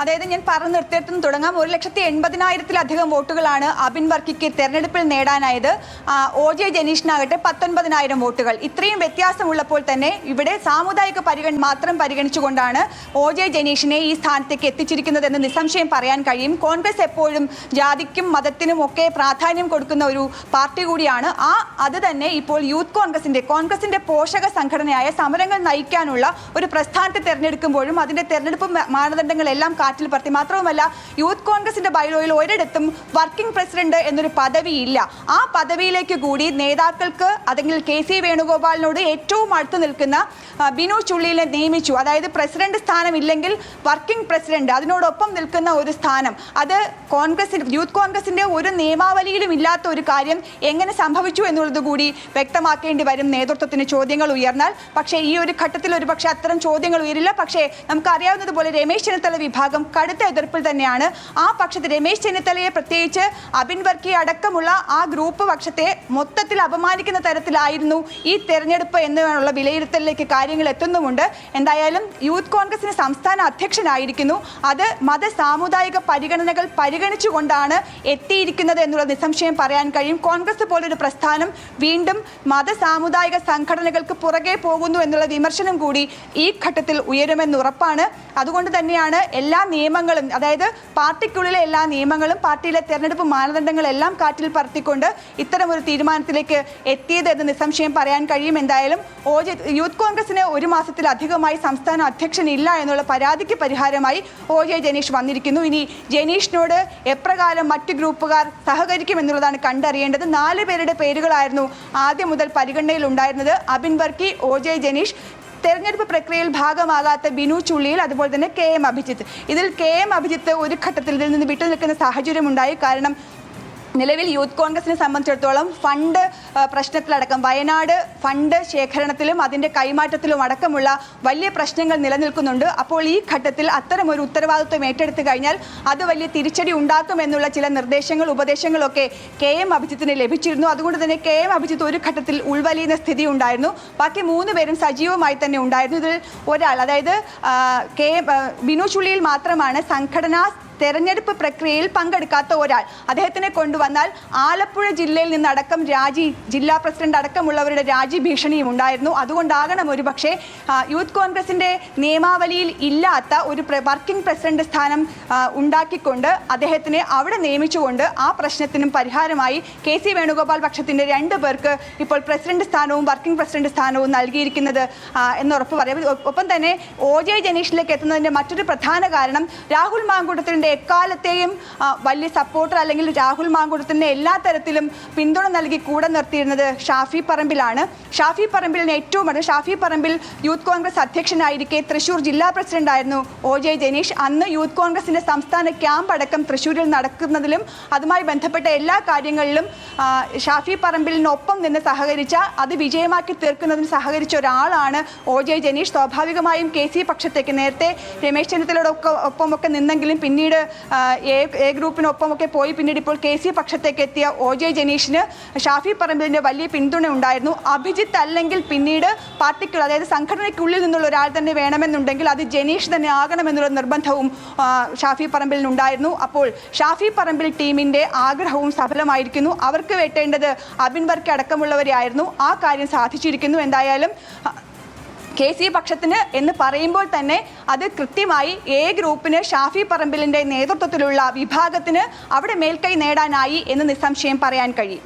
അതായത് ഞാൻ പറഞ്ഞു നിർത്തിയിടത്തുനിന്ന് തുടങ്ങാം. ഒരു ലക്ഷത്തി എൺപതിനായിരത്തിലധികം വോട്ടുകളാണ് അബിൻ വർക്കിക്ക് തെരഞ്ഞെടുപ്പിൽ നേടാനായത്. ഒ ജെ ജനീഷിനാകട്ടെ പത്തൊൻപതിനായിരം വോട്ടുകൾ. ഇത്രയും വ്യത്യാസമുള്ളപ്പോൾ തന്നെ ഇവിടെ സാമുദായിക പരിഗണന മാത്രം പരിഗണിച്ചുകൊണ്ടാണ് ഒ ജെ ജനീഷിനെ ഈ സ്ഥാനത്തേക്ക് എത്തിച്ചിരിക്കുന്നതെന്ന് നിസ്സംശയം പറയാൻ കഴിയും. കോൺഗ്രസ് എപ്പോഴും ജാതിക്കും മതത്തിനും ഒക്കെ പ്രാധാന്യം കൊടുക്കുന്ന ഒരു പാർട്ടി കൂടിയാണ്. ആ അത് തന്നെ ഇപ്പോൾ യൂത്ത് കോൺഗ്രസിന്റെ കോൺഗ്രസിന്റെ പോഷക സംഘടനയായ സമരങ്ങൾ നയിക്കാനുള്ള ഒരു പ്രസ്ഥാനത്തെ തെരഞ്ഞെടുക്കുമ്പോഴും അതിന്റെ തെരഞ്ഞെടുപ്പ് മാനദണ്ഡങ്ങളെല്ലാം കാറ്റിൽ പറത്തി. മാത്രവുമല്ല യൂത്ത് കോൺഗ്രസിന്റെ ബൈലോയിൽ ഒരിടത്തും വർക്കിംഗ് പ്രസിഡന്റ് എന്നൊരു പദവിയില്ല. ആ പദവിയിലേക്ക് കൂടി നേതാക്കൾക്ക് അല്ലെങ്കിൽ കെ സി വേണുഗോപാലിനോട് ഏറ്റവും അടുത്ത് നിൽക്കുന്ന ബിനു ചുള്ളിയിലെ നിയമിച്ചു. അതായത് പ്രസിഡന്റ് സ്ഥാനം ഇല്ലെങ്കിൽ വർക്കിംഗ് പ്രസിഡന്റ് അതിനോടൊപ്പം നിൽക്കുന്ന ഒരു സ്ഥാനം. അത് കോൺഗ്രസിന്റെ യൂത്ത് കോൺഗ്രസിന്റെ ഒരു നിയമാവലിയിലും ഇല്ലാത്ത ഒരു കാര്യം എങ്ങനെ സംഭവിച്ചു എന്നുള്ളത് കൂടി വ്യക്തമാക്കേണ്ടി വരും നേതൃത്വത്തിന് ചോദ്യങ്ങൾ ഉയർന്നാൽ. പക്ഷേ ഈ ഒരു ഘട്ടത്തിൽ ഒരു പക്ഷേ അത്തരം ചോദ്യങ്ങൾ ഉയരില്ല. പക്ഷേ നമുക്കറിയാവുന്നതുപോലെ രമേശ് ചെന്നിത്തല വിഭാഗം കടുത്ത എതിർപ്പിൽ തന്നെയാണ്. ആ പക്ഷത്തെ രമേശ് ചെന്നിത്തലയെ പ്രത്യേകിച്ച് അബിൻ വർക്കി അടക്കമുള്ള ആ ഗ്രൂപ്പ് പക്ഷത്തെ മൊത്തത്തിൽ അപമാനിക്കുന്ന തരത്തിലായിരുന്നു ഈ തെരഞ്ഞെടുപ്പ് എന്നുള്ള വിലയിരുത്തലിലേക്ക് കാര്യങ്ങൾ എത്തുന്നുമുണ്ട്. എന്തായാലും യൂത്ത് കോൺഗ്രസിന് സംസ്ഥാന അധ്യക്ഷനായിരിക്കുന്നു. അത് മത സാമുദായിക പരിഗണനകൾ പരിഗണിച്ചുകൊണ്ടാണ് എത്തിയിരിക്കുന്നത് എന്നുള്ള നിസ്സംശയം പറയാൻ കഴിയും. കോൺഗ്രസ് പോലൊരു പ്രസ്ഥാനം വീണ്ടും മത സാമുദായിക സംഘടനകൾക്ക് പുറകെ പോകുന്നു എന്നുള്ള വിമർശനം കൂടി ഈ ഘട്ടത്തിൽ ഉയരുമെന്ന് ഉറപ്പാണ്. അതുകൊണ്ട് തന്നെയാണ് എല്ലാ നിയമങ്ങളും അതായത് പാർട്ടിക്കുള്ളിലെ എല്ലാ നിയമങ്ങളും പാർട്ടിയിലെ തെരഞ്ഞെടുപ്പ് മാനദണ്ഡങ്ങളെല്ലാം കാറ്റിൽ പറത്തിക്കൊണ്ട് ഇത്തരം ഒരു തീരുമാനത്തിലേക്ക് എത്തിയത് എന്ന് നിസ്സംശയം പറയാൻ കഴിയും. എന്തായാലും ഓജി യൂത്ത് കോൺഗ്രസിന് ഒരു മാസത്തിലധികമായി സംസ്ഥാന അധ്യക്ഷൻ ഇല്ല എന്നുള്ള പരാതിക്ക് പരിഹാരമായി ഒ ജെ ജനീഷ് വന്നിരിക്കുന്നു. ഇനി ജനീഷിനോട് എപ്രകാരം മറ്റ് ഗ്രൂപ്പുകാർ സഹകരിക്കുമെന്നുള്ളതാണ് കണ്ടറിയേണ്ടത്. നാല് പേരുടെ പേരുകളായിരുന്നു ആദ്യം മുതൽ പരിഗണനയിൽ ഉണ്ടായിരുന്നത് അബിൻ വർക്കി ഒ ജെ ജനീഷ് തെരഞ്ഞെടുപ്പ് പ്രക്രിയയിൽ ഭാഗമാകാത്ത ബിനു ചുള്ളിയിൽ അതുപോലെ തന്നെ കെ എം അഭിജിത്ത്. ഇതിൽ കെ എം അഭിജിത്ത് ഒരു ഘട്ടത്തിൽ നിന്ന് വിട്ടുനിൽക്കുന്ന സാഹചര്യമുണ്ടായി. കാരണം നിലവിൽ യൂത്ത് കോൺഗ്രസിനെ സംബന്ധിച്ചിടത്തോളം ഫണ്ട് പ്രശ്നത്തിലടക്കം വയനാട് ഫണ്ട് ശേഖരണത്തിലും അതിന്റെ കൈമാറ്റത്തിലും അടക്കമുള്ള വലിയ പ്രശ്നങ്ങൾ നിലനിൽക്കുന്നുണ്ട്. അപ്പോൾ ഈ ഘട്ടത്തിൽ അത്തരം ഒരു ഉത്തരവാദിത്വം ഏറ്റെടുത്തു കഴിഞ്ഞാൽ അത് വലിയ തിരിച്ചടി ഉണ്ടാക്കുമെന്നുള്ള ചില നിർദ്ദേശങ്ങൾ ഉപദേശങ്ങളൊക്കെ കെ എം അഭിജിത്തിന് ലഭിച്ചിരുന്നു. അതുകൊണ്ട് തന്നെ കെ എം അഭിജിത്ത് ഒരു ഘട്ടത്തിൽ ഉൾവലിയുന്ന സ്ഥിതി ഉണ്ടായിരുന്നു. ബാക്കി മൂന്ന് പേരും സജീവമായി തന്നെ ഉണ്ടായിരുന്നു. ഇതിൽ ഒരാൾ അതായത് കെ ബിനു ചുള്ളിയിൽ മാത്രമാണ് സംഘടനാ തെരഞ്ഞെടുപ്പ് പ്രക്രിയയിൽ പങ്കെടുക്കാത്ത ഒരാൾ. അദ്ദേഹത്തിനെ കൊണ്ടുവന്നാൽ ആലപ്പുഴ ജില്ലയിൽ നിന്നടക്കം രാജി ജില്ലാ പ്രസിഡന്റ് അടക്കമുള്ളവരുടെ രാജി ഭീഷണിയും ഉണ്ടായിരുന്നു. അതുകൊണ്ടാകണം ഒരു പക്ഷേ യൂത്ത് കോൺഗ്രസിന്റെ നിയമാവലിയിൽ ഇല്ലാത്ത ഒരു വർക്കിംഗ് പ്രസിഡന്റ് സ്ഥാനം ഉണ്ടാക്കിക്കൊണ്ട് അദ്ദേഹത്തിനെ അവിടെ നിയമിച്ചുകൊണ്ട് ആ പ്രശ്നത്തിനും പരിഹാരമായി കെ സി വേണുഗോപാൽ പക്ഷത്തിന്റെ രണ്ടു പേർക്ക് ഇപ്പോൾ പ്രസിഡന്റ് സ്ഥാനവും വർക്കിംഗ് പ്രസിഡന്റ് സ്ഥാനവും നൽകിയിരിക്കുന്നത് എന്നുറപ്പ് പറയാം. ഒപ്പം തന്നെ ഒ ജെ ജനീഷിലേക്ക് എത്തുന്നതിന്റെ മറ്റൊരു പ്രധാന കാരണം രാഹുൽ മാങ്കൂട്ടത്തിന്റെ എക്കാലത്തെയും വലിയ സപ്പോർട്ടർ അല്ലെങ്കിൽ രാഹുൽ മാങ്കുടത്തിന്റെ എല്ലാ തരത്തിലും പിന്തുണ നൽകി കൂടെ നിർത്തിയിരുന്നത് ഷാഫി പറമ്പിലാണ്. ഷാഫി പറമ്പിലിന് ഏറ്റവും അടുത്ത് ഷാഫി പറമ്പിൽ യൂത്ത് കോൺഗ്രസ് അധ്യക്ഷനായിരിക്കെ തൃശൂർ ജില്ലാ പ്രസിഡന്റായിരുന്നു ഒ ജെ ജനീഷ്. അന്ന് യൂത്ത് കോൺഗ്രസിന്റെ സംസ്ഥാന ക്യാമ്പ് അടക്കം തൃശ്ശൂരിൽ നടക്കുന്നതിലും അതുമായി ബന്ധപ്പെട്ട എല്ലാ കാര്യങ്ങളിലും ഷാഫി പറമ്പിലിനൊപ്പം നിന്ന് സഹകരിച്ച അത് വിജയമാക്കി തീർക്കുന്നതിന് സഹകരിച്ച ഒരാളാണ് ഒ ജെ ജനീഷ്. സ്വാഭാവികമായും കെ സി പക്ഷത്തേക്ക് നേരത്തെ രമേശ് ചെന്നിത്തലയോടൊക്കെ ഒപ്പമൊക്കെ നിന്നെങ്കിലും പിന്നീട് എ ഗ്രൂപ്പിനൊപ്പമൊക്കെ പോയി. പിന്നീട് ഇപ്പോൾ കെ സി പക്ഷത്തേക്ക് എത്തിയ ഒ ജെ ജനീഷിന് ഷാഫി പറമ്പിലിന്റെ വലിയ പിന്തുണ ഉണ്ടായിരുന്നു. അഭിജിത്ത് അല്ലെങ്കിൽ പിന്നീട് പാർട്ടിക്കുള്ള അതായത് സംഘടനയ്ക്കുള്ളിൽ നിന്നുള്ള ഒരാൾ തന്നെ വേണമെന്നുണ്ടെങ്കിൽ അത് ജനീഷ് തന്നെ ആകണമെന്നുള്ള നിർബന്ധവും ഷാഫി പറമ്പിലിനുണ്ടായിരുന്നു. അപ്പോൾ ഷാഫി പറമ്പിൽ ടീമിന്റെ ആഗ്രഹവും സഫലമായിരിക്കുന്നു. അവർക്ക് വെട്ടേണ്ടത് അബിൻ വർക്കി അടക്കമുള്ളവരെയായിരുന്നു ആ കാര്യം സാധിച്ചിരിക്കുന്നു. എന്തായാലും കെ സി പക്ഷത്തിന് എന്ന് പറയുമ്പോൾ തന്നെ അത് കൃത്യമായി എ ഗ്രൂപ്പിന് ഷാഫി പറമ്പിലിന്റെ നേതൃത്വത്തിലുള്ള വിഭാഗത്തിന് അവിടെ മേൽക്കൈ നേടാനായി എന്ന് നിസ്സംശയം പറയാൻ കഴിയും.